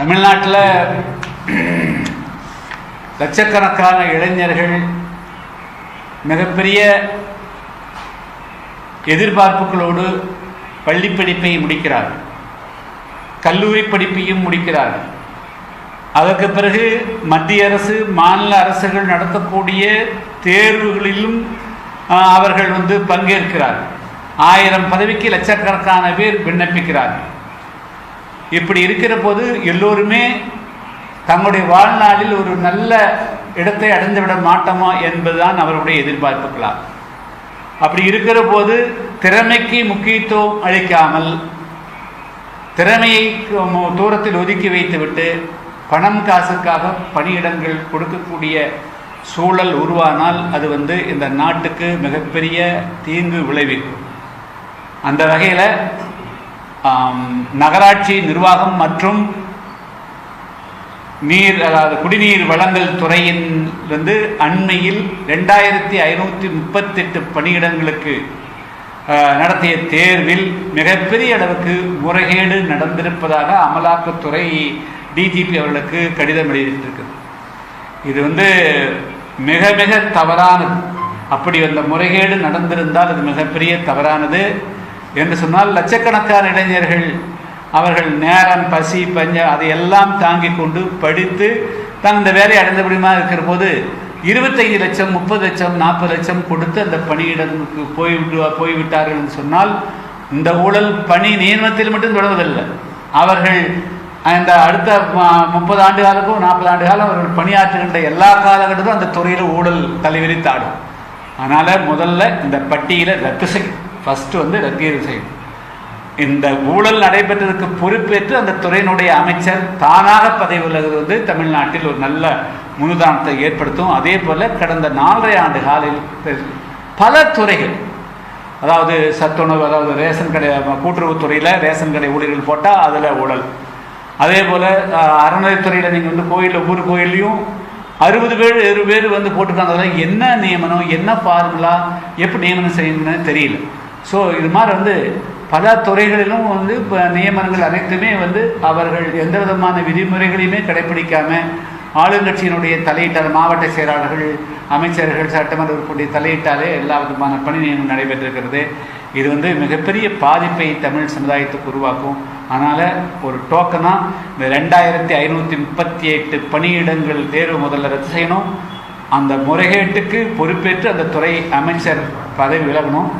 தமிழ்நாட்டில் லட்சக்கணக்கான இளைஞர்கள் மிகப்பெரிய எதிர்பார்ப்புகளோடு பள்ளி படிப்பை முடிக்கிறார்கள். கல்லூரி படிப்பையும் முடிக்கிறார்கள். அதற்கு பிறகு மத்திய அரசு மாநில அரசுகள் நடத்தக்கூடிய தேர்வுகளிலும் அவர்கள் வந்து பங்கேற்கிறார்கள். ஆயிரம் பதவிக்கு லட்சக்கணக்கான பேர் விண்ணப்பிக்கிறார்கள். இப்படி இருக்கிற போது எல்லோருமே தங்களுடைய வாழ்நாளில் ஒரு நல்ல இடத்தை அடைந்து விட மாட்டோமா என்பதுதான் அவருடைய எதிர்பார்ப்புகளா அப்படி இருக்கிற போது திறமைக்கு முக்கியத்துவம் அளிக்காமல் திறமையை தூரத்தில் ஒதுக்கி வைத்துவிட்டு பணம் காசுக்காக பணியிடங்கள் கொடுக்கக்கூடிய சூழல் உருவானால் அது வந்து இந்த நாட்டுக்கு மிகப்பெரிய தீங்கு விளைவிக்கும். அந்த வகையில் நகராட்சி நிர்வாகம் மற்றும் நீர் அதாவது குடிநீர் வழங்கல் துறையின் வந்து அண்மையில் ரெண்டாயிரத்தி ஐநூற்றி முப்பத்தெட்டு பணியிடங்களுக்கு நடத்திய தேர்வில் மிகப்பெரிய அளவுக்கு முறைகேடு நடந்திருப்பதாக அமலாக்கத்துறை டிஜிபி அவர்களுக்கு கடிதம் எழுதியிருக்கிறது. இது வந்து மிக மிக தவறானது. அப்படி அந்த முறைகேடு நடந்திருந்தால் அது மிகப்பெரிய தவறானது. என்று சொன்னால் லட்சக்கணக்கான இளைஞர்கள் அவர்கள் நேரம் பசி பஞ்சம் அதையெல்லாம் தாங்கிக் கொண்டு படித்து தான் இந்த வேலையை அடைந்தபடியுமா இருக்கிற போது இருபத்தைந்து லட்சம் முப்பது லட்சம் நாற்பது லட்சம் கொடுத்து அந்த பணியிடத்துக்கு போய்விட்டு போய்விட்டார்கள் என்று சொன்னால் இந்த ஊழல் பணி நியமனத்தில் மட்டும் தொடர்வதில்லை. அவர்கள் அந்த அடுத்த முப்பது ஆண்டு காலக்கும் நாற்பது ஆண்டு காலம் அவர்கள் பணியாற்றுகின்ற எல்லா காலகட்டத்திலும் அந்த துறையில் ஊழல் தலைவிரித்தாடும். அதனால் முதல்ல இந்த பட்டியலை ரத்து செய்யும் ஃபஸ்ட்டு வந்து ரத்து செய்யும். இந்த ஊழல் நடைபெற்றதற்கு பொறுப்பேற்று அந்த துறையினுடைய அமைச்சர் தானாக பதவி விலகுவது வந்து தமிழ்நாட்டில் ஒரு நல்ல முன்னுதாரணத்தை ஏற்படுத்தும். அதே போல் கடந்த நாலரை ஆண்டு காலில் பல துறைகள் அதாவது சத்துணவு அதாவது ரேஷன் கடை கூட்டுறவுத்துறையில் ரேஷன் கடை ஊழியர்கள் போட்டால் அதில் ஊழல். அதே போல் அறநிலைத்துறையில் நீங்கள் வந்து கோயிலில் ஒவ்வொரு கோயில்லையும் அறுபது பேர் இருபது பேர் வந்து போட்டிருக்காங்க. அதெல்லாம் என்ன நியமனம் என்ன ஃபார்முலா எப்படி நியமனம் செய்யணும்னு தெரியல. ஸோ இது மாதிரி வந்து பல துறைகளிலும் வந்து இப்போ நியமனங்கள் அனைத்துமே வந்து அவர்கள் எந்த விதமான விதிமுறைகளையுமே கடைபிடிக்காமல் ஆளுங்கட்சியினுடைய தலையீட்டால் மாவட்ட செயலாளர்கள் அமைச்சர்கள் சட்டமன்ற உறுப்பினுடைய தலையிட்டாலே எல்லா விதமான பணி நியமனம் நடைபெற்றிருக்கிறது. இது வந்து மிகப்பெரிய பாதிப்பை தமிழ் சமுதாயத்துக்கு உருவாக்கும். அதனால் ஒரு டோக்கனாக இந்த ரெண்டாயிரத்தி ஐநூற்றி முப்பத்தி எட்டு பணியிடங்கள் தேர்வு முதல்ல ரத்து செய்யணும். அந்த முறைகேட்டுக்கு பொறுப்பேற்று அந்த துறை அமைச்சர் பதவி விலகணும்.